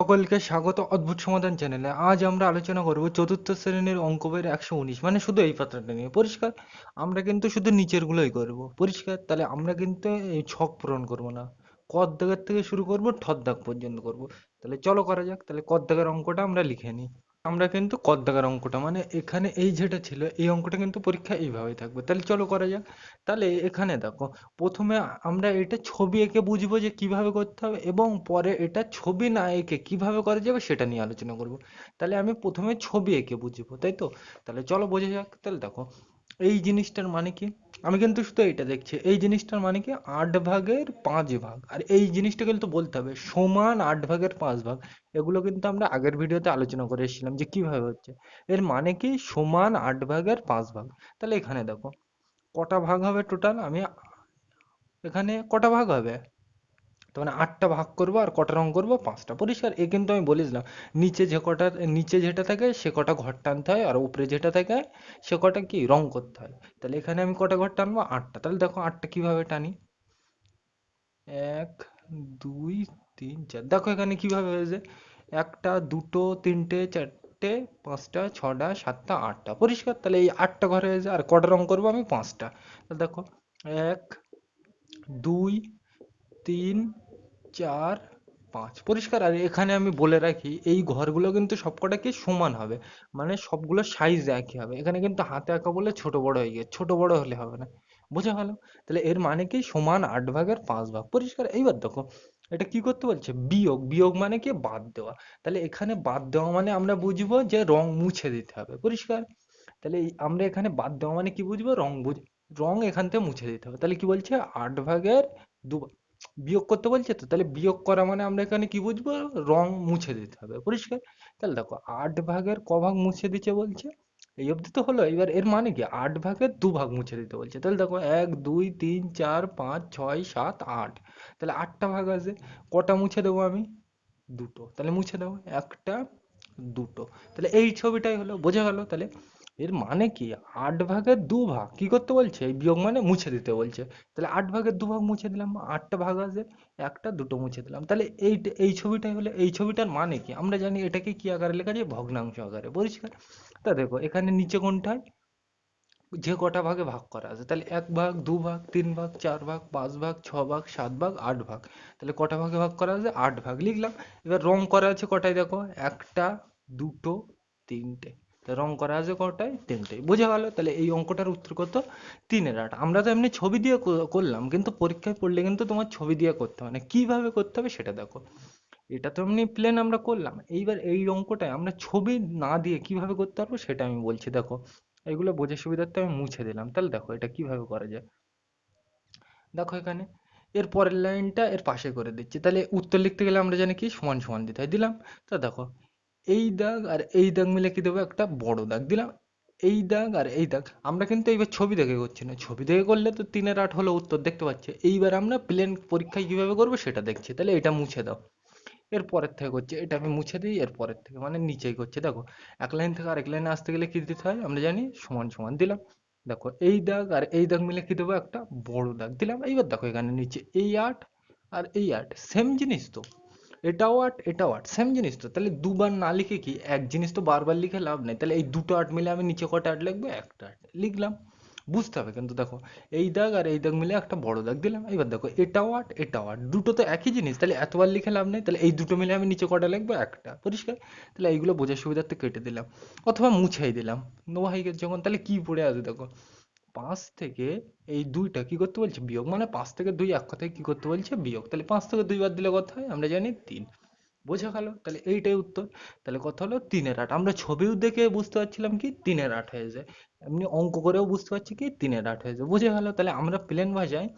সকলকে স্বাগত অদ্ভুত সমাধান চ্যানেলে। আজ আমরা আলোচনা করব চতুর্থ শ্রেণির অঙ্ক বইয়ের একশো উনিশ। মানে শুধু এই পাত্রটা নিয়ে। পরিষ্কার? আমরা কিন্তু শুধু নিচের গুলোই করব। পরিষ্কার? তাহলে আমরা কিন্তু এই ছক পূরণ করব না। কর দাগের থেকে শুরু করব ঠর দাগ পর্যন্ত করব। তাহলে চলো করা যাক। তাহলে কর দাগের অঙ্কটা আমরা লিখে নিই। আমরা কিন্তু কত দাগের অঙ্কটা মানে এখানে এই যেটা ছিল, এই অঙ্কটা কিন্তু পরীক্ষা এইভাবেই থাকবে। তাহলে চলো করা যাক। তাহলে এখানে দেখো, প্রথমে আমরা এটা ছবি এঁকে বুঝব যে কীভাবে করতে হবে এবং পরে এটা ছবি না এঁকে কীভাবে করা যাবে সেটা নিয়ে আলোচনা করব। তাহলে আমি প্রথমে ছবি এঁকে বুঝব, তাই তো? তাহলে চলো বোঝা যাক। তাহলে দেখো এই জিনিসটার মানে কি? আমি কিন্তু শুধু এইটা দেখছি। এই জিনিসটার মানে কি? আট ভাগের পাঁচ ভাগ। আর এই জিনিসটা কিন্তু বলতে হবে, সমান আট ভাগের পাঁচ ভাগ। এগুলো কিন্তু আমরা আগের ভিডিওতে আলোচনা করে এসেছিলাম যে কীভাবে হচ্ছে। এর মানে কি? সমান আট ভাগের পাঁচ ভাগ। তাহলে এখানে দেখো, কটা ভাগ হবে টোটাল আমি এখানে কটা ভাগ হবে? তো মানে আটটা ভাগ করব আর কটা রং করব, পাঁচটা পরিষ্কার। এ কিন্তু আমি বলেছিলাম, নিচে যে কটা, নিচে যেটা থাকে সে কটা ঘর টানতে হয় আর উপরে যেটা থাকে সে কটা কি রং করতে হয়। তাহলে এখানে আমি কটা ঘর টানবো? আটটা। তাহলে দেখো আটটা কীভাবে টানি? এক, দুই, তিন, চার। দেখো এখানে কীভাবে হয়েছে। একটা, দুটো, তিনটে, চারটে, পাঁচটা, ছটা, সাতটা, আটটা। পরিষ্কার? তাহলে এই আটটা ঘরে হয়েছে আর কটা রং করব আমি? পাঁচটা। তাহলে দেখো, এক, দুই, তিন চার, পাঁচ, পরিষ্কার। আর এখানে আমি বলে রাখি, এই ঘরগুলো কিন্তু সবকটা কি সমান হবে। মানে সবগুলো সাইজ একই হবে। এখানে কিন্তু হাতে আঁকা বলে ছোট বড় হয়ে গেছে ছোট বড় হলে হবে না। বোঝা গেল? তাহলে এর মানে কি? সমান আট ভাগের পাঁচ ভাগ। পরিষ্কার? এইবার দেখো, এটা কি করতে বলছে? বিয়োগ। বিয়োগ মানে কি? বাদ দেওয়া। তাহলে এখানে বাদ দেওয়া মানে আমরা বুঝব যে রং মুছে দিতে হবে। পরিষ্কার? তাহলে আমরা এখানে বাদ দেওয়া মানে কি বুঝব? রং বুঝ, রং এখান থেকে মুছে দিতে হবে। তাহলে কি বলছে? আট ভাগের দু বিয়োগ করতে বলছে তো? তাহলে বিয়োগ করা মানে আমরা এখানে কি বুঝব? রং মুছে দিতে হবে। পরিষ্কার? তাহলে দেখো, আট ভাগের ক ভাগ মুছে দিচ্ছে বলছে? এই অবধি তো হলো। এবার এর মানে কি? আট ভাগের দু ভাগ মুছে দিতে বলছে। তাহলে দেখো, এক, দুই, তিন, চার, পাঁচ, ছয়, সাত, আট। তাহলে আটটা ভাগ আছে। কটা মুছে দেবো আমি? দুটো। তাহলে মুছে দেবো। একটা, দুটো। তাহলে এই ছবিটাই হলো। বোঝা গেল তাহলে? এর মানে কি? আট ভাগের দু ভাগ। কি করতে বলছে? এই বিয়োগ মানে মুছে দিতে বলছে। তাহলে আট ভাগের দু ভাগ মুছে দিলাম, আটটা ভাগ আছে, একটা, দুটো মুছে দিলাম। তাহলে এই এই ছবিটাই হলো, এই ছবিটার মানে কি? আমরা জানি এটাকে কি আকারে লেখা যায়? ভগ্নাংশ আকারে। পরিষ্কার? তা দেখো, এখানে নিচে কোনটায়? যে কটা ভাগে ভাগ করা আছে। তাহলে এক ভাগ, দু ভাগ, তিন ভাগ, চার ভাগ, পাঁচ ভাগ, ছ ভাগ, সাত ভাগ, আট ভাগ। তাহলে কটা ভাগে ভাগ করা আছে? আট ভাগ। লিখলাম। এবার রং করা আছে কটায় দেখো? একটা, দুটো, তিনটে। রং করা আছে কটায়? তিনটে। বোঝা গেল? তাহলে এই অঙ্কটার উত্তর কত? তিনের আট। আমরা তো এমনি ছবি দিয়ে করলাম, কিন্তু পরীক্ষায় পড়লে কিন্তু তোমার ছবি দিয়ে করতে হবে কীভাবে করতে হবে সেটা দেখো। এটা তো এমনি প্লেন আমরা করলাম। এইবার এই অঙ্কটায় আমরা ছবি না দিয়ে কীভাবে করতে পারব সেটা আমি বলছি। দেখো, এগুলো বোঝার সুবিধার্থে আমি মুছে দিলাম। তাহলে দেখো, এটা কীভাবে করা যায়? দেখো এখানে, এর পরের লাইনটা এর পাশে করে দিচ্ছি। তাহলে উত্তর লিখতে গেলে আমরা জানি কি? সমান সমান দিতে হয়। দিলাম। তা দেখো এই দাগ আর এই দাগ মিলে কি দেবো? একটা বড় দাগ। দিলাম। এই দাগ আর এই দাগ। আমরা কিন্তু এইবার ছবি দেখে করছি না। ছবি দেখে করলে তো তিনের আট হলো উত্তর, দেখতে পাচ্ছি? এইবার আমরা প্লেন পরীক্ষায় কীভাবে করব সেটা দেখছি। তাহলে এটা মুছে দাও। এর পরের থেকে করছে। এটা আমি মুছে দিই, এর পরের থেকে মানে নিচেই করছে। দেখো, এক লাইন থেকে আরেক লাইনে আসতে গেলে কি দিতে হয়? আমরা জানি সমান সমান দিলাম। দেখো, এই দাগ আর এই দাগ মিলে কি দেবো? একটা বড় দাগ। দিলাম। এইবার দেখো এখানে নিচে এই আট আর এই আট। সেম জিনিস তো। এটাও আট এটাও আট। সেম জিনিস তো। তাহলে দুবার না লিখে কি এক জিনিস তো বারবার লিখে লাভ নেই? তাহলে এই দুটো আট মিলে আমি নিচে কটা আট লিখব? একটা আট লিখলাম। বুঝতে হবে কিন্তু দেখো, এই দাগ আর এই দাগ মিলে একটা বড় দাগ দিলাম। এবার দেখো, এটাও আট এটাও আট। দুটো তো একই জিনিস। তাহলে এতবার লিখে লাভ নেই? তাহলে এই দুটো মিলে আমি নিচে কটা লিখব? একটা। পরিষ্কার? তাহলে এইগুলো বোঝার সুবিধার্থে কেটে দিলাম। অথবা মুছেই দিলাম। নো হাইকের যখন তাহলে কি পড়ে আছে দেখো? পাঁচ থেকে এই দুইটা কি করতে বলছে? বিয়োগ মানে পাঁচ থেকে দুই এক কথায় কি করতে বলছে? বিয়োগ। তাহলে পাঁচ থেকে দুই বাদ দিলে কত হয়? আমরা জানি তিন। বোঝা গেল? তাহলে এইটাই উত্তর। তাহলে কথা হলো? তিনের আট। আমরা ছবিও দেখে বুঝতে পারছিলাম কি? তিনের আট হয়ে যায়। এমনি অঙ্ক করেও বুঝতে পারছি কি? তিনের আট হয়ে যায়। বোঝা গেল? তাহলে আমরা প্লেন ভাষায়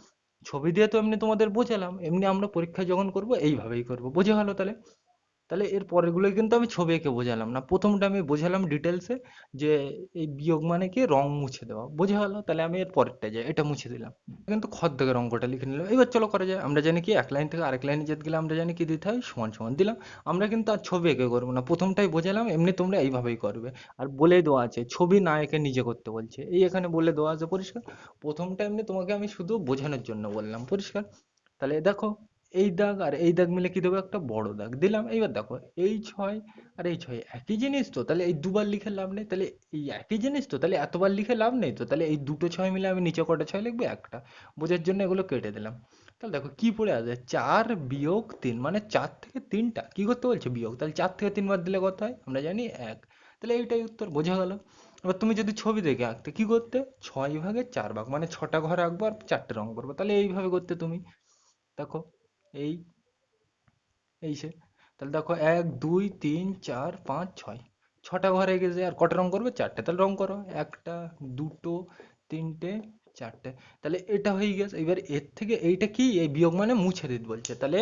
ছবি দিয়ে তো এমনি তোমাদের বোঝালাম। এমনি আমরা পরীক্ষা যখন করব, এইভাবেই করব। বোঝা গেল তাহলে? তাহলে এর পরেরগুলোই কিন্তু আমি ছবি এঁকে বোঝালাম। না, প্রথমটা আমি বোঝালাম ডিটেলসে যে এই বিয়োগ মানে কি? রং মুছে দেওয়া। বোঝা গেল তাহলে আমি এর পরেরটা যাই এটা মুছে দিলাম। কিন্তু খর দাগের অঙ্কটা লিখে নিলাম। এবার চলো করা যায় আমরা জানি কি? এক লাইন থেকে আরেক লাইনে যেতে গেলে আমরা জানি কি দিতে হয়? সমান সমান দিলাম। আমরা কিন্তু আর ছবি এঁকে করব না। প্রথমটাই বোঝালাম, এমনি তোমরা এইভাবেই করবে। আর বলে দেওয়া আছে, ছবি না এঁকে নিজে করতে বলছে। এই এখানে বলে দেওয়া আছে পরিষ্কার। প্রথমটা এমনি তোমাকে আমি শুধু বোঝানোর জন্য বললাম। পরিষ্কার? তাহলে দেখো এই দাগ আর এই দাগ মিলে কি দেবো? একটা বড় দাগ। দিলাম, এইবার দেখো, এই ছয় আর এই ছয়, একই জিনিস তো? তাহলে এই দুবার লিখে লাভ নেই। তাহলে এই একই জিনিস তো? তাহলে এতবার লিখে লাভ নেই তো? তাহলে এই দুটো ছয় মিলে আমি নিচে কটা ছয় লিখব? একটা। বোঝার জন্য এগুলো কেটে দিলাম। তাহলে দেখো, কি পড়ে আছে? চার বিয়োগ তিন মানে চার থেকে তিনটা। কি করতে বলছে? বিয়োগ। তাহলে চার থেকে তিন বার দিলে কত হয়? আমরা জানি এক। তাহলে এইটাই উত্তর, বোঝা গেল। এবার তুমি যদি ছবি দেখে আঁকতে, কি করতে? ছয় ভাগে চার ভাগ মানে ছটা ঘর আঁকবো আর চারটে রং করব। তাহলে এইভাবে করতে তুমি। দেখো এই এই সে। তাহলে দেখো এক, দুই, তিন, চার, পাঁচ, ছয়। ছটা ঘরে গেছে আর কটা রং করবে? চারটে তাহলে রং করো। একটা, দুটো, তিনটে, চারটে। তাহলে এটা হয়ে গেছে। এবার এর থেকে এইটা কি? এই বিয়োগ মানে মুছে দিতে বলছে। তাহলে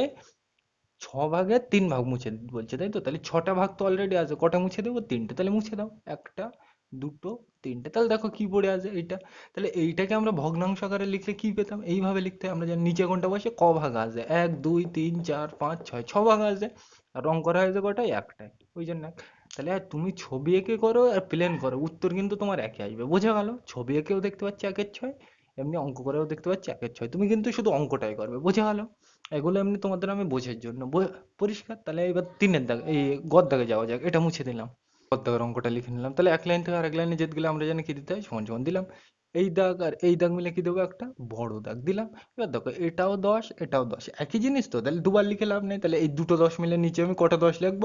ছ ভাগে তিন ভাগ মুছে দিতে বলছে, তাই তো? তাহলে ছটা ভাগ তো অলরেডি আছে। কটা মুছে দেবো? তিনটে। তাহলে মুছে দাও। একটা দুটো, তিনটে। তাহলে দেখো কি পড়ে আছে এইটা। তাহলে এইটাকে আমরা ভগ্নাংশ আকারে লিখলে কি পেতাম? এইভাবে লিখতে। আমরা জানি নিচে কোনটা বসে? ক ভাগ আছে এক, দুই, তিন, চার, পাঁচ, ছয়, ছ ভাগ আছে আর রং করা হয়েছে কটাই একটাই ওই জন্য তাহলে আর তুমি ছবি এঁকে করো আর প্লেন করো। উত্তর কিন্তু তোমার একই আসবে। বোঝা গেল? ছবি এঁকেও দেখতে পাচ্ছি একের ছয়। এমনি অঙ্ক করেও দেখতে পাচ্ছি একের ছয়। তুমি কিন্তু শুধু অঙ্কটাই করবে। বোঝা গেল? এগুলো এমনি তোমাদের আমি বোঝার জন্য। পরিষ্কার? তাহলে এবার তিনের দাগ এই গর দাগে যাওয়া যাক। এটা মুছে দিলাম। গর দাগের অঙ্কটা লিখে নিলাম। তাহলে এক লাইন থেকে আরেক লাইনে যেতে গেলে আমরা জানি কি দিতে হয়, সমান সমান দিলাম। এই দাগ আর এই দাগ মিলে কি দেবো একটা? বড় দাগ দিলাম। এবার দেখো, এটাও দশ এটাও দশ। একই জিনিস তো? তাহলে দুবার লিখে লাভ নেই। তাহলে এই দুটো দশ মিলে নিচে আমি কটা দশ লিখব?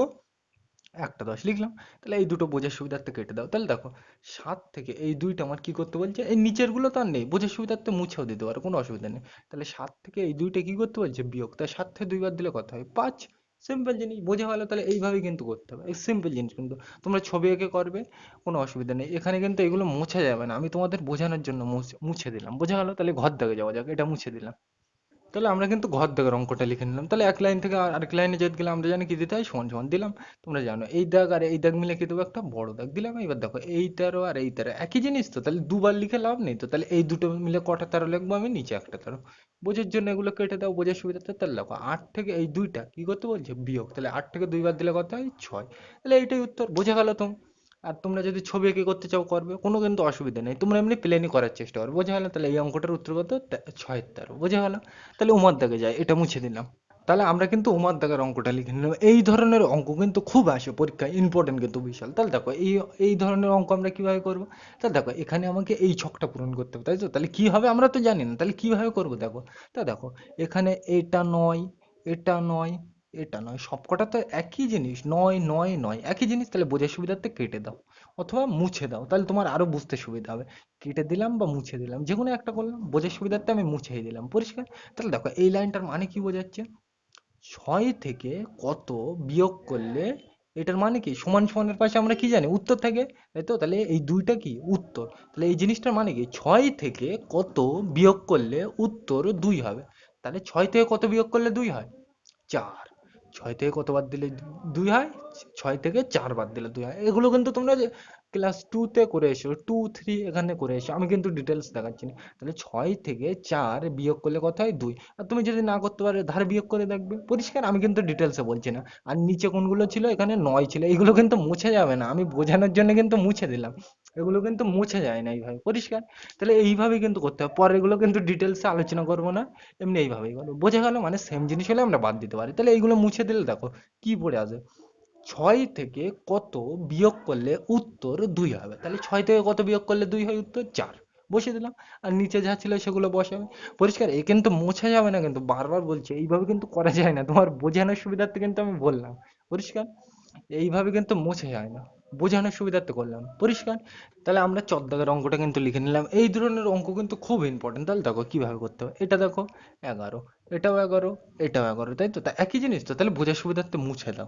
একটা দশ লিখলাম। তাহলে এই দুটো বোঝার সুবিধার্থে কেটে দাও। তাহলে দেখো, সাত থেকে এই দুইটা আমার কি করতে বলছে? এই নিচেরগুলো তো আর নেই। বোঝার সুবিধার্থে মুছেও দিতে পারো, কোনো অসুবিধা নেই। তাহলে সাত থেকে এই দুইটা কি করতে বলছে? বিয়োগ। তাই সাত থেকে দুইবার দিলে কত হয়? পাঁচ। সিম্পল জিনিস বোঝা গেলো তাহলে এইভাবেই কিন্তু করতে হবে। এই সিম্পল জিনিস কিন্তু তোমরা ছবি এঁকে করবে, কোনো অসুবিধা নেই। এখানে কিন্তু এগুলো মোছা যাবে না। আমি তোমাদের বোঝানোর জন্য মুছে মুছে দিলাম। বোঝা গেলো? তাহলে ঘর দাগে যাওয়া যাক। এটা মুছে দিলাম। তাহলে আমরা কিন্তু ঘর দাগের অঙ্কটা লিখে নিলাম। তাহলে এক লাইন থেকে আর আরেক লাইনে যেতে গেলে আমরা জানি কি দিতে হয়? সমান সমান দিলাম। তোমরা জানো, এই দাগ আর এই দাগ মিলে কি দেবো? একটা বড় দাগ দিলাম। এবার দেখো, এই তেরো আর এই তেরো একই জিনিস তো? তাহলে দুবার লিখে লাভ নেই তো? তাহলে এই দুটো মিলে কটা তেরো লিখব আমি? নিচে একটা তেরো। বোঝার জন্য এগুলো কেটে দাও, বোঝার সুবিধা সুবিধাতে তাহলে দেখো, আট থেকে এই দুইটা কি করতে বলছে? বিয়োগ। তাহলে আট থেকে দুইবার দিলে কত হয়? ছয়। তাহলে এইটাই উত্তর। বোঝা গেল তো? আর তোমরা যদি ছবি এঁকে করতে চাও, করবে। কোনো কিন্তু অসুবিধা নেই। তোমরা এমনি প্লেনই করার চেষ্টা করো। বোঝা গেল তাহলে এই অঙ্কটার উত্তর কত? ছয়ের তেরো। বোঝা গেল? তাহলে উমার দাগে যায়। এটা মুছে দিলাম। তাহলে আমরা কিন্তু উমার দাগের অঙ্কটা লিখে নিলাম। এই ধরনের অঙ্ক কিন্তু খুব আসে পরীক্ষায়। ইম্পর্টেন্ট কিন্তু বিশাল। তাহলে দেখো, এই এই ধরনের অঙ্ক আমরা কীভাবে করব? তাহলে দেখো, এখানে আমাকে এই ছকটা পূরণ করতে হবে, তাই তো? তাহলে কি হবে আমরা তো জানি না। তাহলে কীভাবে করব দেখো? তা দেখো, এখানে এটা নয় এটা নয় এটা নয়, সবকটা তো একই জিনিস, নয় নয় নয়, একই জিনিস, তাহলে বোঝার সুবিধার্থে কেটে দাও, অথবা মুছে দাও, তাহলে তোমার আরও বুঝতে সুবিধা হবে, কেটে দিলাম বা মুছে দিলাম, যে কোনো একটা করলাম, বোঝার সুবিধার্থে আমি মুছেই দিলাম, পরিষ্কার? তাহলে দেখো, এই লাইনটার মানে কি বোঝাচ্ছে? ছয় থেকে কত বিয়োগ করলে এটার মানে কি? সমান সমানের পাশে আমরা কি জানি? উত্তর থাকে, তাই তো? তাহলে এই দুইটা কি? উত্তর। তাহলে এই জিনিসটার মানে কি? ছয় থেকে কত বিয়োগ করলে উত্তর দুই হবে, তাহলে ছয় থেকে কত বিয়োগ করলে দুই হয়? চার। ছয় থেকে কতবার দিলে দুই হয়? ছয় থেকে চারবার দিলে দুই হয়। এগুলো কিন্তু তোমরা ক্লাস টুতে করে এসো টু থ্রি এখানে করে এসো, আমি কিন্তু ডিটেলস দেখাচ্ছি না। তাহলে ছয় থেকে চার বিয়োগ করলে কত হয়? দুই। আর তুমি যদি না করতে পারো, ধারে বিয়োগ করে দেখবে। পরিষ্কার, আমি কিন্তু ডিটেলসে বলছি না। আর নিচে কোনগুলো ছিল? এখানে নয় ছিল। এগুলো কিন্তু মুছে যাবে না। আমি বোঝানোর জন্য কিন্তু মুছে দিলাম। এগুলো কিন্তু মুছে যায় না এইভাবে। পরিষ্কার? তাহলে এইভাবেই কিন্তু করতে হবে। পরে এগুলো কিন্তু ডিটেলসে আলোচনা করব না। এমনি এইভাবেই বোঝা গেল? মানে সেম জিনিস হলে আমরা বাদ দিতে পারি। তাহলে এইগুলো মুছে দিলে দেখো, কি পড়ে আছে ছয় থেকে কত বিয়োগ করলে উত্তর দুই হবে? তাহলে ছয় থেকে কত বিয়োগ করলে দুই হয়? উত্তর চার। বসিয়ে দিলাম। আর নিচে যা ছিল সেগুলো বসাবে। পরিষ্কার, এ কিন্তু মোছা যাবে না কিন্তু। বারবার বলছি, এইভাবে কিন্তু করা যায় না। তোমার বোঝানোর সুবিধার্থে কিন্তু আমি বললাম। পরিষ্কার? এইভাবে কিন্তু মোছা যায় না। বোঝানোর সুবিধার্থে করলাম। পরিষ্কার? তাহলে আমরা চদ্দাগের অঙ্কটা কিন্তু লিখে নিলাম। এই ধরনের অঙ্ক কিন্তু খুব ইম্পর্টেন্ট তাহলে দেখো কীভাবে করতে হবে। এটা দেখো, এগারো। এটাও এগারো এটাও এগারো, তাই তো? তা একই জিনিস তো? তাহলে বোঝার সুবিধার্থে মুছে দাও।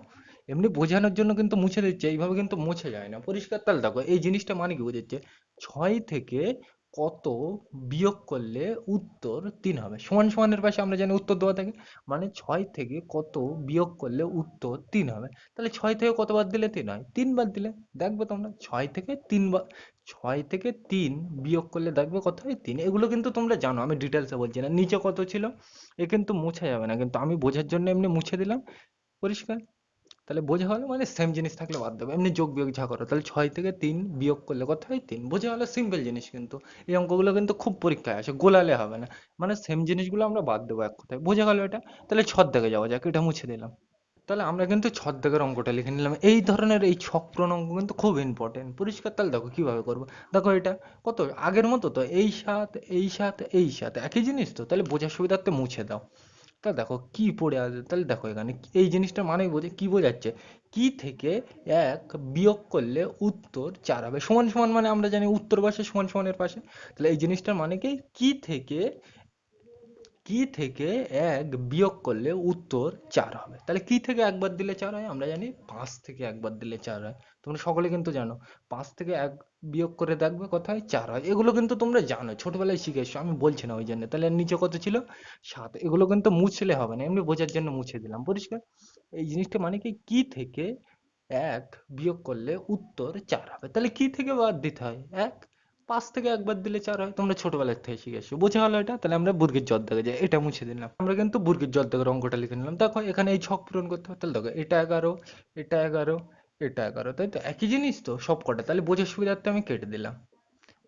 এমনি বোঝানোর জন্য কিন্তু মুছে দিচ্ছে, এইভাবে কিন্তু মুছে যায় না। পরিষ্কার তাহলে দেখো, এই জিনিসটা মানে কি বোঝাচ্ছে? ছয় থেকে কত বিয়োগ করলে উত্তর তিন হবে? সমান সমানের পাশে আমরা জানি উত্তর দেওয়া থাকে মানে ছয় থেকে কত বিয়োগ করলে উত্তর তিন হবে? তাহলে ছয় থেকে কতবার দিলে তিন হয়? তিনবার দিলে দেখবে তোমরা, ছয় থেকে তিনবার ছয় থেকে তিন বিয়োগ করলে দেখবে কত হয়? তিন। এগুলো কিন্তু তোমরা জানো, আমি ডিটেলসে বলছি না। নিচে কত ছিল? এ কিন্তু মোছা যাবে না। কিন্তু আমি বোঝার জন্য এমনি মুছে দিলাম। পরিষ্কার? তাহলে বোঝা গেল মানে সেম জিনিস থাকলে বাদ দেবো। এমনি যোগ বিয়োগ যা করো, তাহলে ছয় থেকে তিন বিয়োগ করলে কত হয়? তিন। বোঝা গেল সিম্পল জিনিস কিন্তু। এই অঙ্কগুলো কিন্তু খুব পরীক্ষায় আসে, গোলালে হবে না। মানে সেম জিনিসগুলো আমরা বাদ দেবো এক কথায়। বোঝা গেল এটা? তাহলে ছর দেখে যাওয়া যাক, এটা মুছে দিলাম। তাহলে আমরা কিন্তু দাগের অঙ্কটা লিখে নিলাম। এই ধরনের এই ছক পূরণ অঙ্ক কিন্তু খুব ইম্পর্টেন্ট পরিষ্কার তাহলে দেখো কীভাবে করব। দেখো এটা কত? আগের মতো তো, এই সাত এই সাত এই সাত একই জিনিস তো? তাহলে বোঝার সুবিধার্থে মুছে দাও। তা দেখো কি পড়ে আছে, তাহলে দেখো এখানে এই জিনিসটা মানে বোঝে, কি বোঝাচ্ছে? কি থেকে এক বিয়োগ করলে উত্তর চার হবে? সমান সমান মানে আমরা জানি উত্তর পাশে, সমান সমানের পাশে। তাহলে এই জিনিসটার মানে কি? কি থেকে কি থেকে এক বিয়োগ করলে উত্তর চার হবে? তাহলে কি থেকে একবার দিলে চার হয়? আমরা জানি পাঁচ থেকে একবার দিলে চার হয়। তোমরা সকলে কিন্তু জানো, পাঁচ থেকে এক বিয়োগ করে দেখবে কোথায়? চার হয়। এগুলো কিন্তু তোমরা জানো, ছোটবেলায় শিখে এসছো আমি বলছি না ওই জন্য। তাহলে নিচে কত ছিল? সাত। এগুলো কিন্তু মুছলে হবে না, এমনি বোঝার জন্য মুছে দিলাম, পরিষ্কার? এই জিনিসটা মানে কি? কি থেকে এক বিয়োগ করলে উত্তর চার হবে? তাহলে কি থেকে বাদ দিতে হয়? এক? পাঁচ থেকে একবার দিলে চার হয়? তোমরা ছোটবেলার থেকে শিখে এসছো বোঝা গেলো এটা? তাহলে আমরা বুর্গের জল দেখে যাই এটা মুছে দিলাম। আমরা কিন্তু বুর্গের জল থেকে অঙ্কটা লিখে নিলাম। দেখো, এখানে এই ছক পূরণ করতে হবে। তাহলে দেখো, এটা এগারো এটা এগারো এটা এগারো তাই তো? একই জিনিস তো সব কটা। তাহলে বোঝার সুবিধার্থে আমি কেটে দিলাম।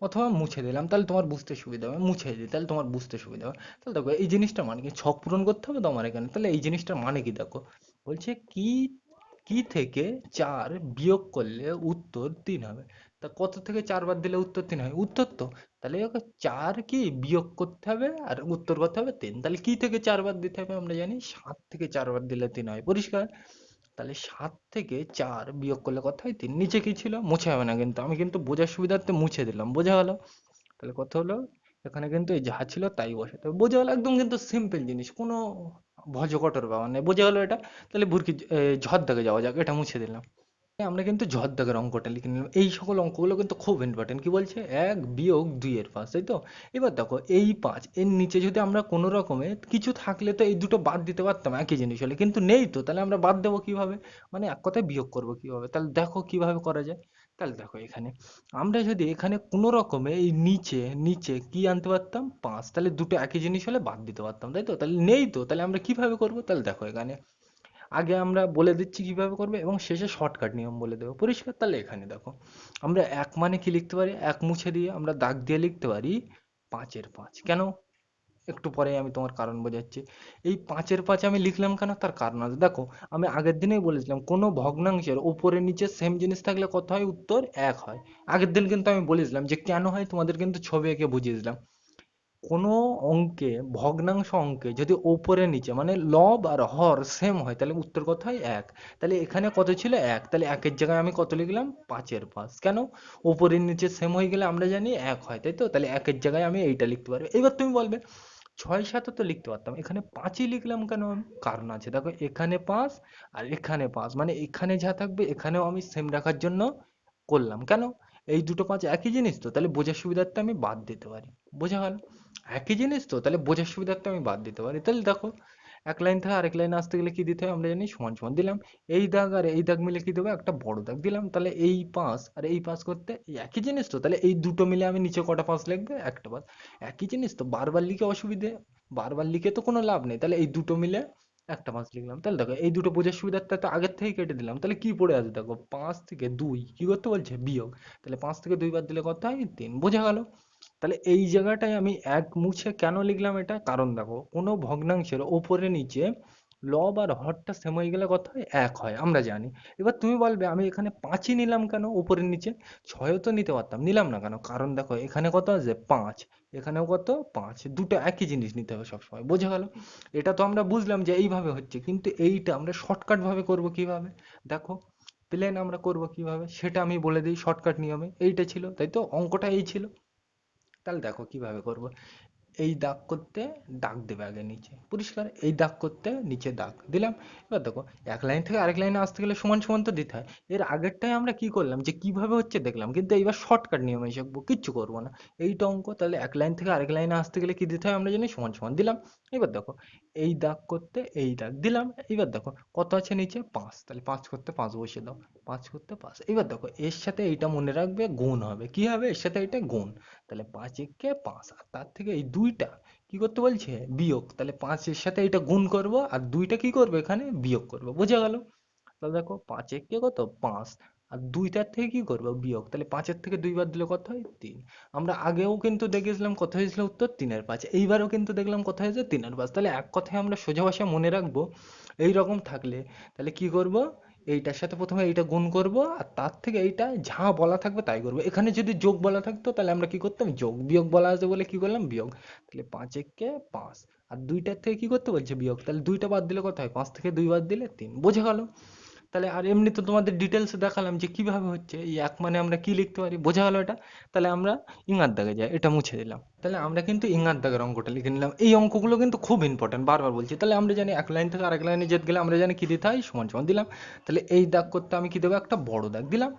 অথবা মুছে দিলাম। তাহলে তোমার বুঝতে সুবিধা হবে। মুছে দিই তাহলে তোমার বুঝতে সুবিধা হবে। তাহলে দেখো, এই জিনিসটা মানে কি? ছক পূরণ করতে হবে তো আমার এখানে? তাহলে এই জিনিসটার মানে কি দেখো? বলছে কি কি থেকে চার বিয়োগ করলে উত্তর তিন হবে। তা কত থেকে চার বাদ দিলে উত্তর তিন হয়? উত্তর তো? তাহলে চার কি বিয়োগ করতে হবে আর উত্তর করতে হবে তিন। তাহলে কি থেকে চার বাদ দিতে হবে আমরা জানি? সাত থেকে চার বাদ দিলে তিন হয়। পরিষ্কার? তাহলে সাত থেকে চার বিয়োগ করলে কত হয়? তিন। নিচে কি ছিল? মুছে হবে না কিন্তু। আমি কিন্তু বোঝার সুবিধার্থে মুছে দিলাম। বোঝা গেল? তাহলে কত হলো? এখানে কিন্তু এই যাহা ছিল তাই বসে। হবে বোঝা গেল একদম কিন্তু সিম্পল জিনিস। কোনো ভজকটর ব্যাপার নেই বোঝা গেলো এটা? তাহলে ভুরকি ঝড় দাগে যাওয়া যাক। এটা মুছে দিলাম। আমরা কিন্তু ঝড় দাগের অঙ্কটা লিখে নিলাম। এই সকল অঙ্কগুলো কিন্তু খুব ইম্পর্টেন্ট কি বলছে? এক বিয়োগ দুই এর পাঁচ, তাই তো? এবার দেখো, এই পাঁচ, এর নিচে যদি আমরা কোনো রকমে কিছু থাকলে তো এই দুটো বাদ দিতে পারতাম, একই জিনিস হলে। কিন্তু নেই তো, তাহলে আমরা বাদ দেবো কীভাবে? মানে এক কথায় বিয়োগ করব কীভাবে? তাহলে দেখো কীভাবে করা যায়। তাহলে দেখো এখানে, আমরা যদি এখানে কোনো রকমে এই নিচে নিচে কি আনতে পারতাম? পাঁচ, তাহলে দুটো একই জিনিস হলে বাদ দিতে পারতাম, তাই তো? তাহলে নেই তো, তাহলে আমরা কীভাবে করব? তাহলে দেখো এখানে আগে আমরা বলে দিচ্ছি কীভাবে করবে এবং শেষে শর্টকাট নিয়ম বলে দেবো। পরিষ্কার তাহলে এখানে দেখো, আমরা এক মানে কি লিখতে পারি? এক মুছে দিয়ে আমরা দাগ দিয়ে লিখতে পারি পাঁচের পাঁচ। কেন? একটু পরে আমি তোমার কারণ বোঝাচ্ছি। এই পাঁচের পাঁচ আমি লিখলাম কেন? তার কারণ আছে। দেখো, আমি আগের দিনেই বলেছিলাম, কোনো ভগ্নাংশের উপরে নিচে সেম জিনিস থাকলে কত হয়? উত্তর এক হয়। আগের দিন কিন্তু আমি বলেছিলাম যে কেন হয়? তোমাদের কিন্তু ছবি এঁকে বুঝিয়ে দিলাম। কোনো অঙ্কে, ভগ্নাংশ অঙ্কে যদি ওপরে নিচে মানে লব আর হর সেম হয়, তাহলে উত্তর কত হয়? এক। তাহলে এখানে কত ছিল? এক। তাহলে একের জায়গায় আমি কত লিখলাম? পাঁচের পাঁচ। কেন? ওপরের নিচে সেম হয়ে গেলে আমরা জানি এক হয়, তাই তো? তাহলে একের জায়গায় আমি এইটা লিখতে পারব। এবার তুমি বলবে, ছয় সাতও তো লিখতে পারতাম। এখানে পাঁচই লিখলাম কেন? কারণ আছে। দেখো, এখানে পাঁচ আর এখানে পাঁচ। মানে এখানে যা থাকবে, এখানেও আমি সেম রাখার জন্য করলাম। কেন? এই দুটো পাঁচ একই জিনিস তো, তাহলে বোঝার সুবিধার্থে আমি বাদ দিতে পারি। বোঝা গেল একই জিনিস তো, তাহলে বোঝার সুবিধার্থে আমি বাদ দিতে পারি। তাহলে দেখো, এক লাইন থেকে আরেক লাইনে আসতে গেলে কি দিতে হয়? আমরা জানি সমান সমান দিলাম। এই দাগ আর এই দাগ মিলে কি দেবো? একটা বড় দাগ দিলাম। তাহলে এই পাঁচ আর এই পাঁচ করতে একই জিনিস তো, তাহলে এই দুটো মিলে আমি নিচে কটা পাঁচ লিখবে? একটা পাঁচ। একই জিনিস তো, বারবার লিখে অসুবিধে। বারবার লিখে তো কোনো লাভ নেই। তাহলে এই দুটো মিলে একটা পাঁচ লিখলাম। তাহলে দেখো, এই দুটো বোঝার সুবিধার্থে তো আগের থেকে কেটে দিলাম। তাহলে কি পড়ে আছে দেখো, পাঁচ থেকে দুই, কি করতে বলছে? বিয়োগ। তাহলে পাঁচ থেকে দুই বাদ দিলে কত হয়? তিন। বোঝা গেল। তাহলে এই জায়গাটায় আমি এক মুছে কেন লিখলাম এটা? কারণ দেখো, কোনো ভগ্নাংশের ওপরে নিচে লব আর হরটা সেম হয়ে গেলে কত হয়? এক হয়, আমরা জানি। এবার তুমি বলবে, আমি এখানে পাঁচই নিলাম কেন? উপরের নিচে? ছয়ও তো নিতে পারতাম, নিলাম না কেন? কারণ দেখো, এখানে কত আছে? পাঁচ। এখানেও কত? পাঁচ। দুটো একই জিনিস নিতে হবে সবসময়, বোঝা গেল? এটা তো আমরা বুঝলাম যে এইভাবে হচ্ছে, কিন্তু এইটা আমরা শর্টকাট ভাবে করব কীভাবে? দেখো প্লেন আমরা করব কীভাবে? সেটা আমি বলে দিই শর্টকাট নিয়মে। এইটা ছিল, তাই তো? অঙ্কটা এই ছিল। তাহলে দেখো কীভাবে করব। এই দাগ করতে দাগ দেবে আগে নিচে। পরিষ্কার, এই দাগ করতে নিচে দাগ দিলাম। এবার দেখো, এক লাইন থেকে আরেক লাইনে আসতে গেলে সমান সমান তো দিতে হয়। এর আগেরটাই আমরা কি করলাম যে কীভাবে হচ্ছে দেখলাম, কিন্তু এইবার শর্টকাট নিয়মে শিখব কিচ্ছু করব না। এইটা অঙ্ক, তাহলে এক লাইন থেকে আরেক লাইনে আসতে গেলে কি দিতে হয়? আমরা জানি সমান সমান দিলাম। এবার দেখো, এই দাগ করতে এই দাগ দিলাম, এবার দেখো কত আছে নিচে? পাঁচ। তাহলে পাঁচ করতে পাঁচ বসিয়ে দাও। পাঁচ করতে পাঁচ। এবার দেখো, এর সাথে এইটা মনে রাখবে গুণ হবে। কি হবে? এর সাথে এটা গুণ। তাহলে পাঁচ একে পাঁচ, আর তার থেকে এই দুইটা কি করতে বলছে? বিয়োগ। তাহলে পাঁচের সাথে এটা গুণ করব, আর দুইটা কি করবে এখানে? বিয়োগ করব। বোঝা গেল? তাহলে দেখো, পাঁচ একে কত? পাঁচ। আর দুইটার থেকে কি করব? বিয়োগ। তাহলে পাঁচের থেকে দুইবার দিলে কত হয়? তিন। আমরা আগেও কিন্তু দেখেছিলাম কত হয়েছিল উত্তর? তিনের পাঁচ। এইবারও কিন্তু দেখলাম কত হয়েছে? তিনের পাঁচ। তাহলে এক কথায় আমরা সোজা ভাষায় মনে রাখব এই রকম থাকলে তাহলে কি করব? এইটার সাথে প্রথমে এইটা গুণ করব আর তার থেকে এইটা যা বলা থাকবে তাই করব। এখানে যদি যোগ বলা থাকতো তাহলে আমরা কি করতাম? যোগ, বিয়োগ বলা আছে বলে কি করলাম? বিয়োগ। তাহলে পাঁচ একে পাঁচ। আর দুইটার থেকে কি করতে বলছে? বিয়োগ। তাহলে দুইটা বাদ দিলে কত হয়? পাঁচ থেকে দুই বাদ দিলে তিন। বোঝা গেল? তাহলে আর এমনি তো তোমাদের ডিটেলসে দেখালাম যে কীভাবে হচ্ছে, এই এক মানে আমরা কি লিখতে পারি, বোঝা গেল এটা? তাহলে আমরা ইঙার দাগে যাই, এটা মুছে দিলাম। তাহলে আমরা কিন্তু ইঙার দাগের অঙ্কটা লিখে নিলাম। এই অঙ্কগুলো কিন্তু খুব ইম্পর্টেন্ট বারবার বলছি। তাহলে আমরা জানি এক লাইন থেকে আরেক লাইনে যেতে গেলে আমরা জানি কি দিতে হয়, সমান সমান দিলাম। তাহলে এই দাগ করতে আমি কি দেবো? একটা বড় দাগ দিলাম।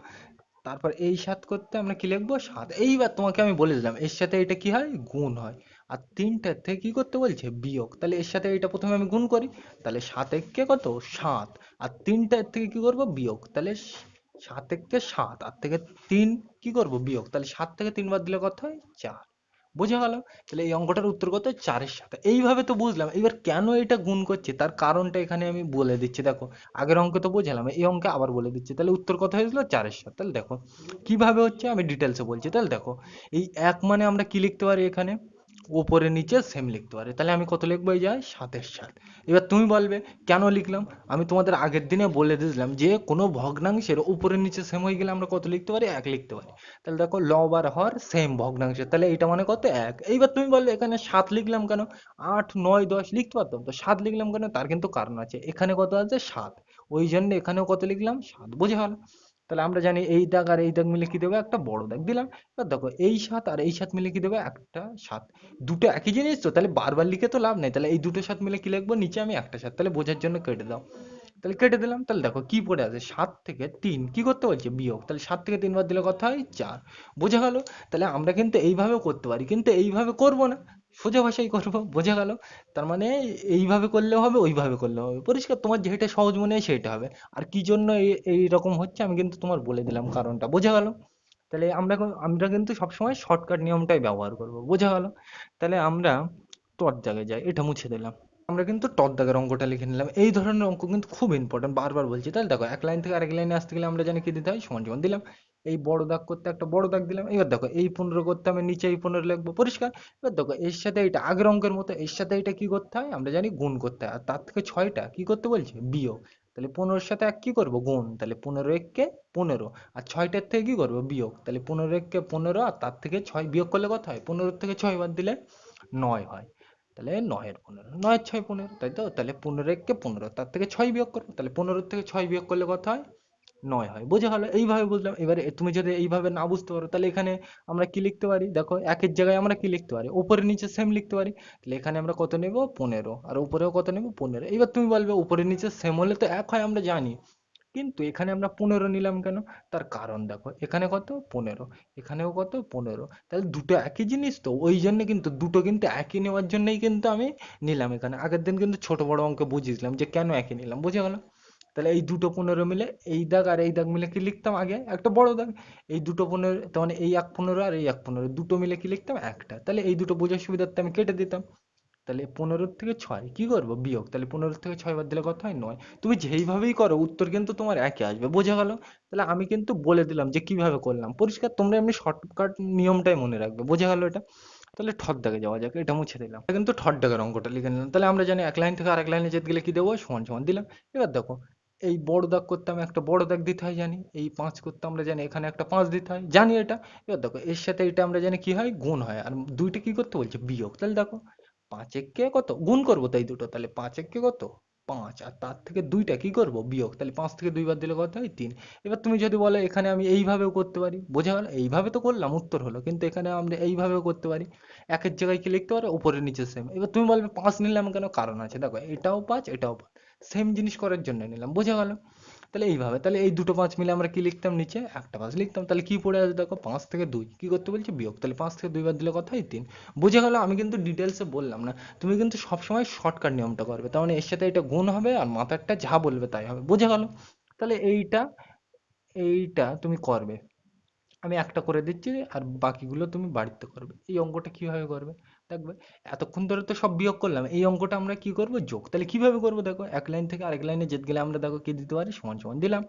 তারপর এই সাত করতে আমরা কি লিখব? সাত। এইবার তোমাকে আমি বলে দিলাম, এর সাথে এটা কি হয়? গুণ হয়। আর তিনটার থেকে কি করতে বলছে? বিয়োগ। তাহলে এর সাথে এটা প্রথমে আমি গুণ করি। তাহলে সাত একে কত? সাত। আর তিনটার থেকে কি করব? বিয়োগ। তাহলে সাত একে সাত। আর থেকে তিন কি করব? বিয়োগ। তাহলে সাত থেকে তিন বাদ দিলে কত হয়? চার। বোঝা গেল? তাহলে এই অঙ্কটার উত্তর কত? চারের সাথে। এইভাবে তো বুঝলাম। এবার কেন এটা গুণ করছে? তার কারণটা এখানে আমি বলে দিচ্ছি। দেখো, আগের অঙ্কে তো বোঝালাম। এই অঙ্কে আবার বলে দিচ্ছি। তাহলে উত্তর কত হয়েছিল চারের সাথে। তাহলে দেখো, কীভাবে হচ্ছে? আমি ডিটেলসে বলছি। তাহলে দেখো, এই এক মানে আমরা কি লিখতে পারি এখানে? উপরে নিচে সেম লিখতে পারি। তাহলে আমি কত লিখব? এই যায় সাতের সাত। এবার তুমি বলবে, কেন লিখলাম? আমি তোমাদের আগের দিনে বলে দিয়েছিলাম যে, কোনো ভগ্নাংশের উপরে নিচে সেম হয়ে গেলে আমরা কত লিখতে পারি? এক লিখতে পারি। তাহলে দেখো লব আর হর সেম ভগ্নাংশের। তাহলে এটা মানে কত? এক। এইবার তুমি বলবে, এখানে সাত লিখলাম কেন? আট, নয়, দশ লিখতে পারতাম। তো সাত লিখলাম কেন? তার কিন্তু কারণ আছে। এখানে কত আছে? সাত। ওই জন্য এখানেও কত লিখলাম? সাত। বোঝা গেল? তাহলে আমরা জানি এই দাগ আর এই দাগ মিলে কি দেবে? একটা বড় দাগ দিলাম। এবার দেখো এই সাত আর এই সাত মিলে কি দেবে? একটা সাত। দুটো একই জিনিস তো? তাহলে বারবার লিখে তো লাভ নেই। তাহলে এই দুটো সাত মিলে কি লিখব? নিচে আমি একটা সাত। তাহলে বোঝার জন্য কেটে দাও। তাহলে কেটে দিলাম। তাহলে দেখো কি পড়ে আছে? সাত থেকে তিন। কি করতে বলছে? বিয়োগ। তাহলে সাত থেকে তিন বার দিলে কথা হয়? চার। বোঝা গেল? তাহলে আমরা কিন্তু এইভাবেও করতে পারি। কিন্তু এইভাবে করব না। সোজা ভাষায় করব, বোঝা গেল। তার মানে এইভাবে করলেও হবে, ওইভাবে করলেও হবে। পরিষ্কার, তোমার যেটা সহজ মনে হয় সেটা হবে। আর কি জন্য এই রকম হচ্ছে আমি কিন্তু তোমার বলে দিলাম কারণটা। বোঝা গেল? তাহলে আমরা আমরা কিন্তু সবসময় শর্টকাট নিয়মটাই ব্যবহার করব। বোঝা গেল? তাহলে আমরা টট জায়গায় যাই, এটা মুছে দিলাম। আমরা কিন্তু টট দাগের অঙ্কটা লিখে নিলাম। এই ধরনের অঙ্ক কিন্তু খুব ইম্পর্টেন্ট বারবার বলছি, তাহলে দেখো, এক লাইন থেকে আরেক লাইনে আসতে গেলে আমরা জানি কি দিতে হয়? সমান সমান দিলাম। এই বড় দাগ করতে একটা বড় দাগ দিলাম, এবার দেখো এই পনেরো করতে আমি নিচে এই পনেরো লিখব, পরিষ্কার? এবার দেখো এর সাথে এটা আগের অঙ্কের মতো এর সাথে এটা কি করতে হয়? আমরা জানি গুণ করতে হয়, আর তার থেকে ছয়টা কি করতে বলছে? বিয়োগ। তাহলে পনেরোর সাথে এক কি করব? গুণ। তাহলে পনেরো এককে পনেরো, আর ছয়টার থেকে কি করব? বিয়োগ। তাহলে পনেরো এককে পনেরো, আর তার থেকে ছয়, বিয়োগ করলে কত হয়? পনেরো থেকে ছয় বাদ দিলে নয় হয়। তাহলে নয়ের পনেরো, নয়ের ছয় পনেরো, তাই তো? তাহলে পনেরো এককে পনেরো, তার থেকে ছয় বিয়োগ করব, তাহলে পনেরোর থেকে ছয় বিয়োগ করলে কত হয়? নয় হয়। বোঝা গেলো, এইভাবে বুঝলাম। এবারে তুমি যদি এইভাবে না বুঝতে পারো, তাহলে এখানে আমরা কি লিখতে পারি? দেখো, একের জায়গায় আমরা কি লিখতে পারি? উপরে নিচে সেম লিখতে পারি। তাহলে এখানে আমরা কত নেব? পনেরো। আর উপরেও কত নেব? পনেরো। এবার তুমি বলবে উপরে নিচে সেম হলে তো এক হয়, আমরা জানি। কিন্তু এখানে আমরা পনেরো নিলাম কেন? তার কারণ দেখো, এখানে কত? পনেরো। এখানেও কত? পনেরো। তাহলে দুটো একই জিনিস তো? ওই জন্য কিন্তু, দুটো কিন্তু একই নেওয়ার জন্যই কিন্তু আমি নিলাম এখানে। আগের দিন কিন্তু ছোট বড় অঙ্কে বুঝিয়েছিলাম যে কেন একই নিলাম। বুঝে গেল? তাহলে এই দুটো পনেরো মিলে এই দাগ আর এই দাগ মিলে কি লিখতাম আগে? একটা বড় দাগ। এই দুটো পনেরো, তার মানে এই এক পনেরো আর এই এক পনেরো, দুটো মিলে কি লিখতাম? একটা। তাহলে এই দুটো বোঝার সুবিধার্থে আমি কেটে দিতাম। তাহলে পনেরোর থেকে ছয়, কি করব? বিয়োগ। তাহলে পনেরো থেকে ছয় বাদ দিলে কত হয়? নয়। তুমি যেইভাবেই করো, উত্তর কিন্তু তোমার একই আসবে। বোঝা গেল? তাহলে আমি কিন্তু বলে দিলাম যে কীভাবে করলাম। পরিষ্কার, তোমরা এমনি শর্টকাট নিয়মটাই মনে রাখবে। বোঝা গেল এটা? তাহলে ঠট দাগে যাওয়া যাক, এটা মুছে দিলাম। কিন্তু ঠট দাগের অঙ্কটা লিখে নিলাম। তাহলে আমরা জানি এক লাইন থেকে আরেক লাইনে যেতে গেলে কি দেবো? সমান সমান দিলাম। এবার দেখো এই বড় দাগ করতে আমি একটা বড় দাগ দিতে হয় জানি, এই পাঁচ করতে আমরা জানি এখানে একটা পাঁচ দিতে হয়, জানি এটা। এবার দেখো, এর সাথে এটা আমরা জানি কি হয়? গুণ হয়। আর দুইটা কি করতে বলছে? বিয়োগ। তাহলে দেখো পাঁচ একে কত? গুণ করব তাই দুটো। তাহলে পাঁচ একে কত? পাঁচ। আর তার থেকে দুইটা কি করব? বিয়োগ। তাহলে পাঁচ থেকে দুইবার দিলে কত হয়? তিন। এবার তুমি যদি বলো এখানে আমি এইভাবেও করতে পারি, বোঝা গেল? এইভাবে তো করলাম, উত্তর হলো। কিন্তু এখানে আমরা এইভাবেও করতে পারি। একের জায়গায় কি লিখতে পারো? উপরে নিচে সেম এবার তুমি বলবে পাঁচ নিলাম কেন? কারণ আছে। দেখো, এটাও পাঁচ এটাও পাঁচ। সেম জিনিস করার জন্য নিলাম। বোঝা গেল? তাহলে এইভাবে, তাহলে এই দুটো পাঁচ মিলে আমরা কি লিখতাম নিচে? একটা পাঁচ লিখতাম। তাহলে কি পড়ে আছে দেখো? পাঁচ থেকে দুই। কি করতে বলছে? বিয়োগ। তাহলে পাঁচ থেকে দুইবার দিলে কথা হয় তিন। বুঝে গেল, আমি কিন্তু ডিটেলসে বললাম না। তুমি কিন্তু সবসময় শর্টকাট নিয়মটা করবে। তার মানে এর সাথে এটা গুণ হবে আর মাথারটা যা বলবে তাই হবে। বুঝে গেল? তাহলে এইটা এইটা তুমি করবে। আমি একটা করে দিচ্ছি আর বাকিগুলো তুমি বাড়িতে করবে। এই অঙ্কটা কীভাবে করবে? দেখবে এতক্ষণ ধরে তো সব বিয়োগ করলাম। এই অঙ্কটা আমরা কি করব? যোগ। তাহলে কীভাবে করব দেখো? এক লাইন থেকে আরেক লাইনে যেতে গেলে আমরা দেখো কি দিতে পারি? সমান সমান দিলাম।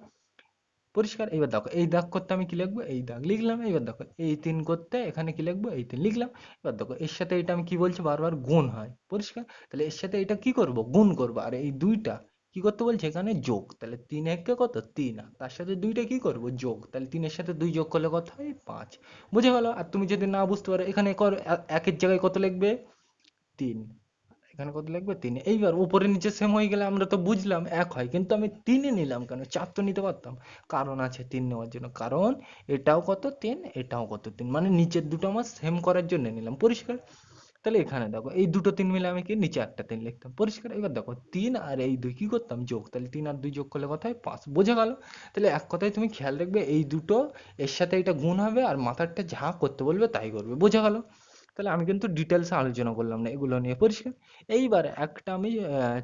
পরিষ্কার? এইবার দেখো, এই দাগ করতে আমি কি লিখব? এই দাগ লিখলাম। এইবার দেখো, এই তিন করতে এখানে কি লিখব? এই তিন লিখলাম। এবার দেখো, এর সাথে এটা আমি কি বলছি? বারবার গুণ হয়। পরিষ্কার? তাহলে এর সাথে এটা কি করব? গুণ করব। আর এই দুইটা কি করতে বলছে? এখানে যোগ। তাহলে তিন একে কত? তিন। আর তার সাথে দুইটা কি করব? যোগ। তাহলে তিনের সাথে দুই যোগ করলে কত হয়? পাঁচ। বুঝে গেল? আর তুমি যদি না বুঝতে পারো, এখানে কর একের জায়গায় কত লিখবে? তিন। এখানে কত লিখবে? তিন। এইবার উপরে নিচে সেম হয়ে গেলে আমরা তো বুঝলাম, এক হয়। কিন্তু আমি তিনে নিলাম কেন? চার তো নিতে পারতাম। কারণ আছে তিন নেওয়ার জন্য। কারণ এটাও কত? তিন, এটাও কত? তিন। মানে নিচের দুটো আমার সেম করার জন্য নিলাম। পরিষ্কার? তাহলে এখানে দেখো, এই দুটো তিন মিলে আমি কি নিচে একটা তিন লিখতাম। পরিষ্কার, এবার দেখো, তিন আর এই দুই কি করতাম? যোগ। তাহলে তিন আর দুই যোগ করলে কথা হয়? পাঁচ। বোঝা গেল? তাহলে এক কথায় তুমি খেয়াল রাখবে, এই দুটো এর সাথে এটা গুণ হবে আর মাথারটা যা করতে বলবে তাই করবে। বোঝা গেল? তাহলে আমি কিন্তু ডিটেলসে আলোচনা করলাম না, এগুলো নিয়ে পরিষ্কার। এইবার একটা আমি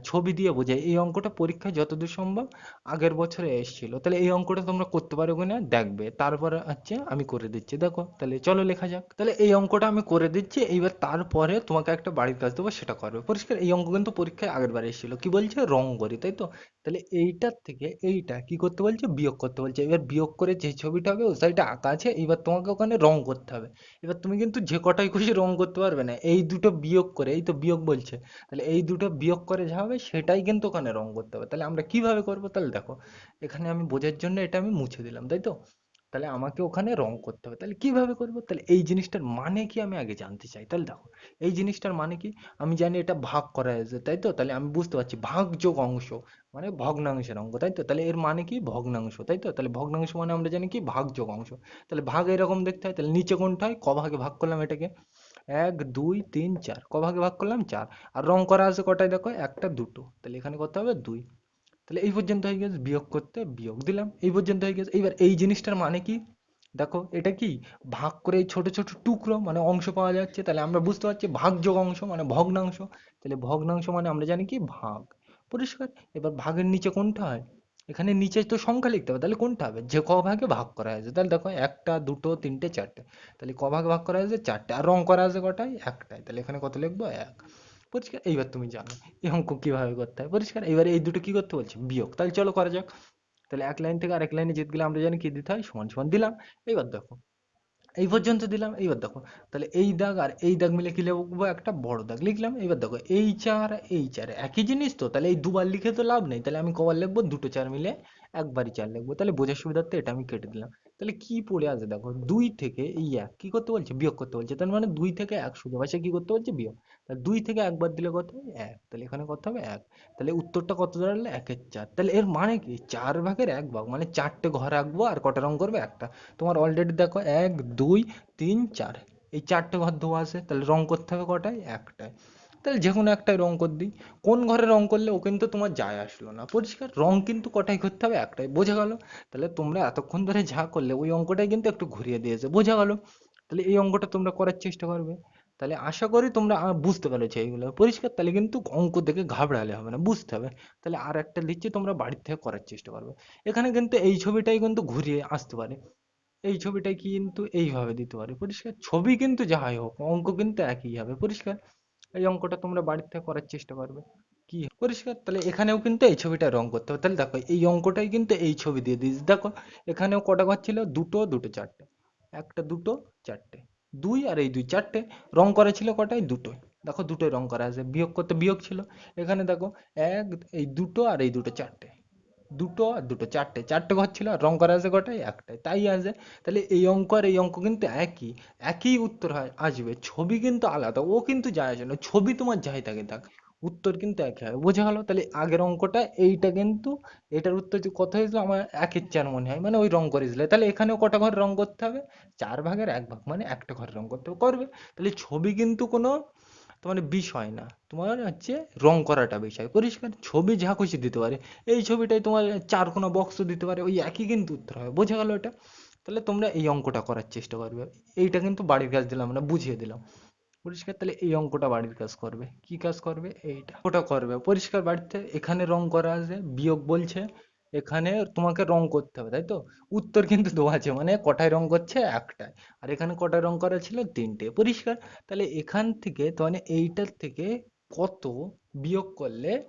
ছবি দিয়ে বোঝাই, এই অঙ্কটা পরীক্ষায় যতদূর সম্ভব আগের বছরে এসেছিল। তাহলে এই অঙ্কটা তোমরা করতে পারো কিনা দেখবে। তারপরে হচ্ছে আমি করে দিচ্ছি, দেখো। তাহলে চলো লেখা যাক। তাহলে এই অঙ্কটা আমি করে দিচ্ছি, এইবার তারপরে তোমাকে একটা বাড়ির কাজ দেবো, সেটা করবে। পরিষ্কার, এই অঙ্ক কিন্তু পরীক্ষায় আগের বার এসেছিল। কি বলছে? রং করি তাই তো? তাহলে এইটার থেকে এইটা কি করতে বলছে? বিয়োগ করতে বলছে। এবার বিয়োগ করে যে ছবিটা হবে, ওই সাইডে আঁকা আছে এবার তোমাকে ওখানে রং করতে হবে। এবার তুমি কিন্তু যে কটাই খুশি রং করতে পারবে না, এই দুটো বিয়োগ করে, এই তো বিয়োগ বলছে, তাহলে এই দুটো বিয়োগ করে যা হবে সেটাই কিন্তু ওখানে রং করতে হবে, তাহলে আমরা কীভাবে করব? তাহলে দেখো, এখানে আমি বোঝার জন্য এটা আমি মুছে দিলাম, তাই তো? তাহলে আমাকে ওখানে রং করতে হবে, তাহলে কীভাবে করব? তাহলে এই জিনিসটার মানে কি আমি আগে জানতে চাই, তাহলে দেখো, এই জিনিসটার মানে কি? আমি জানি এটা ভাগ করা হয়েছে, তাই তো? তাহলে আমি বুঝতে পারছি, ভাগ যোগ অংশ মানে ভগ্নাংশের অঙ্ক তাই তো? তাহলে এর মানে কি? ভগ্নাংশ, তাই তো? তাহলে ভগ্নাংশ মানে আমরা জানি কি? ভাগ যোগ অংশ, তাহলে ভাগ এরকম দেখতে হয়, তাহলে নিচে কোনটা হয়? ক ভাগে ভাগ করলাম এটাকে এক, দুই, তিন, চার। ক ভাগে ভাগ করলাম? চার। আর রং করা আছে কটায়? দেখো, একটা, দুটো। তাহলে এখানে করতে হবে? দুই। তাহলে এই পর্যন্ত হয়ে গেছে বিয়োগ করতে বিয়োগ দিলাম। এই পর্যন্ত হয়ে গেছে। এইবার এই জিনিসটার মানে কি? দেখো, এটা কি? ভাগ করে ছোট ছোট টুকরো মানে অংশ পাওয়া যাচ্ছে। তাহলে আমরা বুঝতে পারছি ভাগযোগ অংশ মানে ভগ্নাংশ। তাহলে ভগ্নাংশ মানে আমরা জানি কি? ভাগ। পরিষ্কার? এবার ভাগের নিচে কোনটা হয়? এখানে নিচে তো সংখ্যা লিখতে হবে, তাহলে কোনটা হবে? যে ক ভাগে ভাগ করা হয়েছে, তাহলে দেখো একটা, দুটো, তিনটে, চারটে, তাহলে ক ভাগে ভাগ করা হয়েছে, চারটে, আর রং করা আছে কটায়? একটাই তাহলে এখানে কত লিখব? এক। পরিষ্কার? এইবার তুমি জানো, এই অঙ্ক কীভাবে করতে হয়, পরিষ্কার? এইবার এই দুটো কি করতে বলছে? বিয়োগ। তাহলে চলো করা যাক, তাহলে এক লাইন থেকে আরেক লাইনে যেতে গেলে আমরা জানি কি দিতে হয়? সমান সমান দিলাম। এইবার দেখো এই পর্যন্ত দিলাম, এইবার দেখো। তাহলে এই দাগ আর এই দাগ মিলে কি লিখব? একটা বড় দাগ লিখলাম, এইবার দেখো, এই চার এই চার, একই জিনিস তো? তাহলে এই দুবার লিখে তো লাভ নেই। তাহলে আমি কবার লিখব? দুটো চার মিলে একবারই চার লিখব তাহলে বোঝার সুবিধার্থে এটা আমি কেটে দিলাম। তাহলে কি পড়ে আছে দেখো, দুই থেকে এই এক, কি করতে বলছে? বিয়োগ করতে বলছে। তার মানে দুই থেকে এক ভাষায় কি করতে বলছে? বিয়োগ। তাহলে দুই থেকে একবার দিলে কত হবে? এক। তাহলে এখানে কত হবে? এক। তাহলে উত্তরটা কত দাঁড়াল? একের চার। তাহলে এর মানে কি? চার ভাগের এক ভাগ। মানে চারটে ঘর রাখব আর কটা রং করবে? একটা। তোমার অলরেডি দেখো, এক, দুই, তিন, চার। এই চারটে ঘর দেওয়া আছে। তাহলে রং করতে হবে কটায়? একটায়। তাহলে যে কোনো একটাই রং করে দিই। কোন ঘরে রং করলে ও কিন্তু তোমার যায় আসলো না। পরিষ্কার রং কিন্তু কটাই করতে হবে একটাই, বোঝা গেল? তাহলে তোমরা এতক্ষণ ধরে যা করলে ওই অঙ্কটাই কিন্তু একটু ঘুরিয়ে দিয়েছে, বোঝা গেল? তাহলে এই অঙ্কটা তোমরা করার চেষ্টা করবে। তাহলে আশা করি তোমরা বুঝতে পেরেছ এইগুলো। পরিষ্কার, তাহলে কিন্তু অঙ্ক দেখে ঘাবড়ালে হবে না, বুঝতে হবে। তাহলে আর একটা দিচ্ছি তোমরা বাড়ির থেকে করার চেষ্টা করবে। এখানে কিন্তু এই ছবিটাই কিন্তু ঘুরিয়ে আসতে পারে। এই ছবিটাই কিন্তু এইভাবে দিতে পারে। পরিষ্কার, ছবি কিন্তু যাই হোক, অঙ্ক কিন্তু একই হবে। পরিষ্কার এই অঙ্কটা তোমরা বাড়ির থেকে করার চেষ্টা করবে। কি পরিষ্কার? তাহলে এখানেও কিন্তু এই ছবিটা রং করতে হবে। তাহলে দেখো, এই অঙ্কটাই কিন্তু এই ছবি দিয়ে দিয়েছি। দেখো, এখানেও কটা ঘর ছিল? দুটো দুটো, চারটে। একটা, দুটো, চারটে। দুই আর এই দুই, চারটে। রং করা ছিল কটাই দুটো দেখো, দুটোই রং করা আছে। বিয়োগ করতে বিয়োগ ছিল। এখানে দেখো, এক, এই দুটো আর এই দুটো, চারটে। দুটো আর দুটো, চারটে চারটে ঘর ছিল আর রং করা আছে কটাই একটাই। তাই আছে, তাহলে এই অঙ্ক আর এই অঙ্ক কিন্তু একই একই উত্তর হয়, আসবে। ছবি কিন্তু আলাদা, ও কিন্তু যায় আসে না, ছবি তোমার যাই থাকে থাক, উত্তর কিন্তু একই হবে বোঝা গেল? তাহলে আগের অঙ্কটা এইটা কিন্তু, এটার উত্তর কত হয়েছিল? আমার একের চার মনে হয় মানে ওই রং করেছিল। তাহলে এখানেও কটা ঘর রং করতে হবে? চার ভাগের এক ভাগ মানে একটা ঘর রং করতে হবে, করবে। তাহলে ছবি কিন্তু কোনো তোমার বিষয় না। তোমার হচ্ছে রং করাটা বিষয়। পরিষ্কার ছবি যা খুশি দিতে পারে। এই ছবিটাই তোমার চার কোনো বক্স দিতে পারে। ওই একই কিন্তু উত্তর হবে। বোঝা গেল এটা? তাহলে তোমরা এই অঙ্কটা করার চেষ্টা করবে। এইটা কিন্তু বাড়ির কাজ দিলাম না, বুঝিয়ে দিলাম। পরিষ্কার, তাহলে এই অঙ্কটা বাড়ির কাজ করবে। কি কাজ করবে? এইটা। ওটা করবে। পরিষ্কার বাড়িতে এখানে রং করা আছে, বিয়োগ বলছে। এখানে তোমাকে রং করতে হবে, তাই তো? উত্তর কিন্তু দেওয়া আছে মানে কটায় রং করছে? একটায়। আর এখানে কটায় রং করা ছিল? তিনটে। পরিষ্কার? তাহলে এখান থেকে মানে এইটার থেকে কত বিয়োগ করলে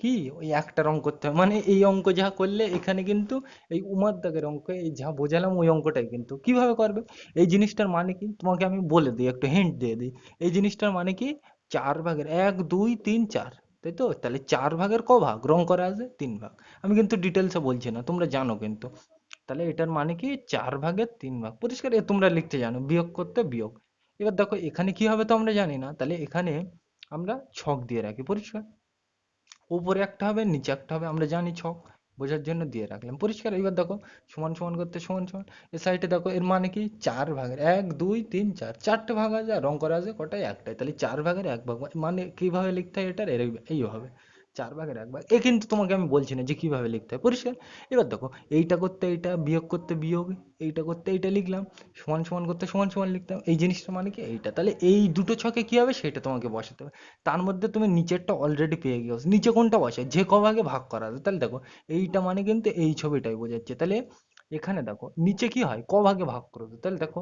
কি? ওই একটা রং করতে হবে। মানে এই অঙ্ক যা করলে, এখানে কিন্তু এই উমার দাগের অঙ্ক, এই যা বোঝালাম, ওই অঙ্কটাই কিন্তু। কীভাবে করবে? এই জিনিসটার মানে কি? তোমাকে আমি বলে দিই, একটু হিন্ট দিয়ে দিই। এই জিনিসটার মানে কি? চার ভাগের, এক, দুই, তিন, চার। তাই তো তাহলে চার ভাগের ক ভাগ? রং করা আছে? তিন ভাগ। আমি কিন্তু ডিটেলসে বলছি না, তোমরা জানো কিন্তু। তাহলে এটার মানে কি? চার ভাগের তিন ভাগ। পরিষ্কার, এ তোমরা লিখতে জানো, বিয়োগ করতে বিয়োগ। এবার দেখো, এখানে কি হবে তো আমরা জানি না। তাহলে এখানে আমরা ছক দিয়ে রাখি, পরিষ্কার। উপরে একটা হবে, নিচে একটা হবে, আমরা জানি ছক। বোঝার জন্য দিয়ে রাখলাম। পরিষ্কার, এবার দেখো, সমান সমান করতে সমান সমান। এ সাইডে দেখো, এর মানে কি? চার ভাগের, এক, দুই, তিন, চার। চারটে ভাগ আছে আর রং করা আছে কটাই একটাই। তাহলে চার ভাগের এক ভাগ মানে কীভাবে লিখতে হয় এটার? এইভাবে চার ভাগের এক ভাগ। এ কিন্তু তোমাকে আমি বলছি না যে কীভাবে লিখতে হয়। পরিষ্কার? এবার দেখো, এইটা করতে এইটা, বিয়োগ করতে বিয়োগ, এইটা করতে এইটা লিখলাম, সমান সমান করতে সমান সমান লিখতাম এই জিনিসটা মানে কি? এইটা। তাহলে এই দুটো ছকে কি হবে? সেটা তোমাকে বসাতে হবে। তার মধ্যে তুমি নিচেরটা অলরেডি পেয়ে গিয়েছো। নিচে কোনটা বসে যে ক ভাগে ভাগ করা আছে। তাহলে দেখো, এইটা মানে কিন্তু এই ছবিটাই বোঝাচ্ছে। তাহলে এখানে দেখো, নিচে কি হয়? ক ভাগে ভাগ করবে তাহলে দেখো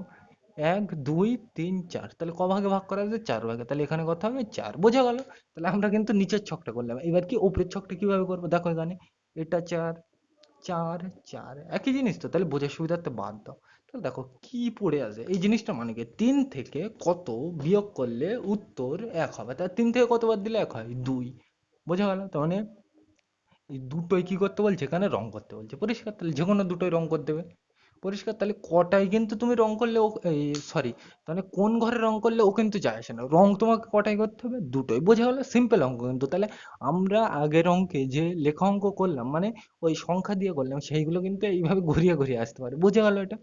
এক, দুই, তিন, চার। তাহলে ক ভাগে ভাগ করা আছে চার ভাগে। তাহলে এখানে কত হবে চার। বোঝা গেল? তাহলে আমরা কিন্তু নিচের ছকটা করলাম। এবার কি উপরের ছকটা কীভাবে করব? দেখো এখানে। এটা চার চার চার। একই জিনিস তো? তাহলে বোঝার সুবিধার্থে বাদ দাও। তাহলে দেখো কি পড়ে আছে? এই জিনিসটা মানে কি? তিন থেকে কত বিয়োগ করলে উত্তর এক হবে? তাহলে তিন থেকে কত বাদ দিলে এক হয়? দুই। বোঝা গেল? তার মানে দুটোই কি করতে বলছে? এখানে রং করতে বলছে। পরিষ্কার? তাহলে যে কোনো দুটোই রং করে দেবে। পরিষ্কার, তাহলে কটায় কিন্তু তুমি রং করলে ও সরি তাহলে কোন ঘরে রং করলে ও কিন্তু যায় আসে না। রং তোমাকে কটায় করতে হবে? দুটোই। বোঝা গেলো? সিম্পল অঙ্ক কিন্তু। তাহলে আমরা আগের অঙ্কে যে লেখা অঙ্ক করলাম মানে ওই সংখ্যা দিয়ে করলাম, সেইগুলো কিন্তু এইভাবে ঘুরিয়ে ঘুরিয়ে আসতে পারে। বোঝা গেল এটা?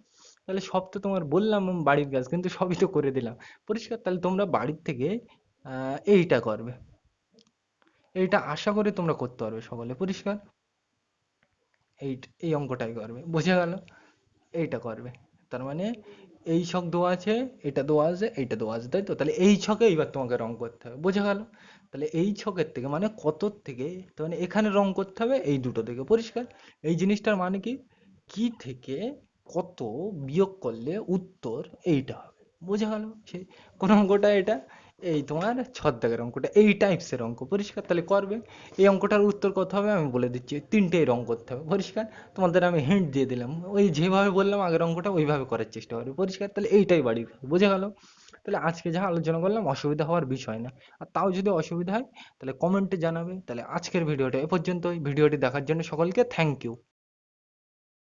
তাহলে সব তো তোমার বললাম বাড়ির কাজ, কিন্তু সবই তো করে দিলাম। পরিষ্কার, তাহলে তোমরা বাড়ির থেকে এইটা করবে। এইটা আশা করি তোমরা করতে পারবে সকলে। পরিষ্কার? এই এই অঙ্কটাই করবে। বোঝা গেল? এইটা করবে। তার মানে এই ছক দেওয়া আছে, এটা দেওয়া আছে, এইটা দেওয়া আছে, তাই তো? তাহলে এই ছকে এইবার তোমাকে রং করতে হবে। বোঝা গেল? তাহলে এই ছকের থেকে মানে কত থেকে? তার মানে এখানে রং করতে হবে, এই দুটো থেকে। পরিষ্কার? এই জিনিসটার মানে কি? কি থেকে কত বিয়োগ করলে উত্তর এইটা হবে। বোঝা গেল? সেই কোন অঙ্কটা এটা? এই তোমার ছদ্মাগের অঙ্কটা, এই টাইপসের অঙ্ক, পরিষ্কার? তাহলে করবে। এই অঙ্কটার উত্তর কত হবে? আমি বলে দিচ্ছি তিনটেই রং করতে হবে, পরিষ্কার? তোমাদের আমি হিন্ট দিয়ে দিলাম, ওই যেভাবে বললাম আগের অঙ্কটা ওইভাবে করার চেষ্টা করবে, পরিষ্কার? তাহলে এইটাই কাজ বোঝা গেল? তাহলে আজকে যা আলোচনা করলাম, অসুবিধা হওয়ার বিষয় না। আর তাও যদি অসুবিধা হয়, তাহলে কমেন্টে জানাবে। তাহলে আজকের ভিডিওটা এ পর্যন্তই। ভিডিওটি দেখার জন্য সকলকে থ্যাংক ইউ